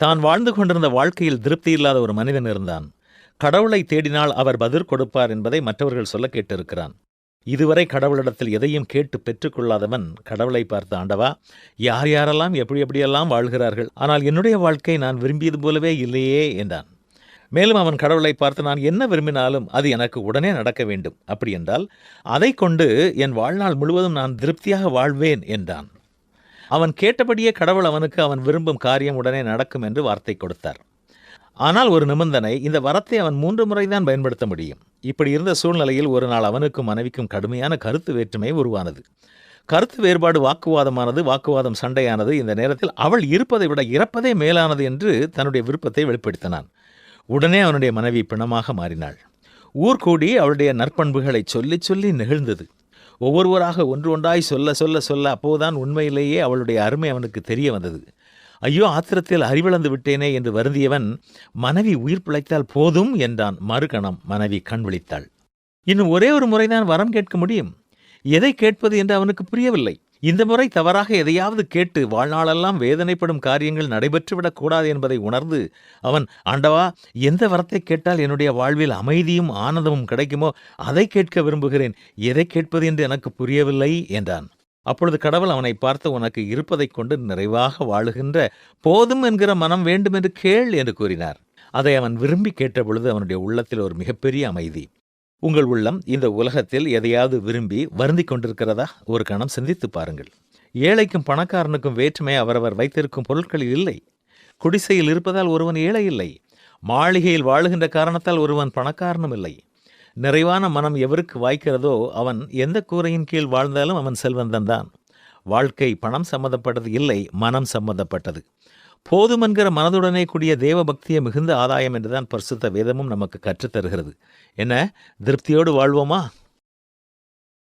தான் வாழ்ந்து கொண்டிருந்த வாழ்க்கையில் திருப்தி இல்லாத ஒரு மனிதன் இருந்தான். கடவுளை தேடினால் அவர் பதில் கொடுப்பார் என்பதை மற்றவர்கள் சொல்ல கேட்டிருக்கிறான். இதுவரை கடவுளிடத்தில் எதையும் கேட்டு பெற்றுக்கொள்ளாதவன் கடவுளை பார்த்து ஆண்டவா யார் யாரெல்லாம் எப்படி எப்படியெல்லாம் வாழ்கிறார்கள் ஆனால் என்னுடைய வாழ்க்கை நான் விரும்பியது போலவே இல்லையே என்றான். மேலும் அவன் கடவுளை பார்த்து நான் என்ன விரும்பினாலும் அது எனக்கு உடனே நடக்க வேண்டும். அப்படி என்றால் அதை கொண்டு என் வாழ்நாள் முழுவதும் நான் திருப்தியாக வாழ்வேன் என்றான். அவன் கேட்டபடியே கடவுள் அவனுக்கு அவன் விரும்பும் காரியம் உடனே நடக்கும் என்று வார்த்தை கொடுத்தார். ஆனால் ஒரு நிபந்தனை இந்த வரத்தை அவன் மூன்று முறைதான் பயன்படுத்த முடியும். இப்படி இருந்த சூழ்நிலையில் ஒரு நாள் அவனுக்கும் மனைவிக்கும் கடுமையான கருத்து வேற்றுமை உருவானது. கருத்து வேறுபாடு வாக்குவாதமானது வாக்குவாதம் சண்டையானது இந்த நேரத்தில் அவள் இருப்பதை விட இறப்பதே மேலானது என்று தன்னுடைய விருப்பத்தை வெளிப்படுத்தினான். உடனே அவனுடைய மனைவி பிணமாக மாறினாள். ஊர் கூடி அவளுடைய நற்பண்புகளை சொல்லிச் சொல்லி நெகிழ்ந்தது. ஒவ்வொருவராக ஒன்று ஒன்றாய் சொல்ல சொல்ல சொல்ல அப்போதுதான் உண்மையிலேயே அவளுடைய அருமை அவனுக்கு தெரிய வந்தது. ஐயோ ஆத்திரத்தில் அறிவிழந்து விட்டேனே என்று வருந்தியவன் மனைவி உயிர் பிழைத்தால் போதும் என்றான். மறுகணம் மனைவி கண் விழித்தாள். இன்னும் ஒரே ஒரு முறைதான் வரம் கேட்க முடியும். எதை கேட்பது என்று அவனுக்கு புரியவில்லை. இந்த முறை தவறாக எதையாவது கேட்டு வாழ்நாளெல்லாம் வேதனைப்படும் காரியங்கள் நடைபெற்றுவிடக் கூடாது என்பதை உணர்ந்து அவன் ஆண்டவா எந்த வரத்தை கேட்டால் என்னுடைய வாழ்வில் அமைதியும் ஆனந்தமும் கிடைக்குமோ அதை கேட்க விரும்புகிறேன். எதை கேட்பது என்று எனக்கு புரியவில்லை என்றான். அப்பொழுது கடவுள் அவனை பார்த்து உனக்கு இருப்பதைக் கொண்டு நிறைவாக வாழுகின்ற போதும் என்கிற மனம் வேண்டும் என்று கேள் என்று கூறினார். அதை அவன் விரும்பி கேட்டபொழுது அவனுடைய உள்ளத்தில் ஒரு மிகப்பெரிய அமைதி. உங்கள் உள்ளம் இந்த உலகத்தில் எதையாவது விரும்பி வருந்திக் கொண்டிருக்கிறதா? ஒரு கணம் சிந்தித்து பாருங்கள். ஏழைக்கும் பணக்காரனுக்கும் வேற்றுமை அவரவர் வைத்திருக்கும் பொருட்களில் இல்லை. குடிசையில் இருப்பதால் ஒருவன் ஏழை இல்லை. மாளிகையில் வாழுகின்ற காரணத்தால் ஒருவன் பணக்காரனும் இல்லை. நிறைவான மனம் எவருக்கு வாய்க்கிறதோ அவன் எந்த கூரையின் கீழ் வாழ்ந்தாலும் அவன் செல்வந்தன் தான். வாழ்க்கை பணம் சம்பந்தப்பட்டது இல்லை மனம் சம்பந்தப்பட்டது. போதுமென்கிற மனதுடனே கூடிய தேவ பக்தியை மிகுந்த ஆதாயம் என்றுதான் பரிசுத்த வேதமும் நமக்கு கற்றுத்தருகிறது. என்ன? திருப்தியோடு வாழ்வோமா?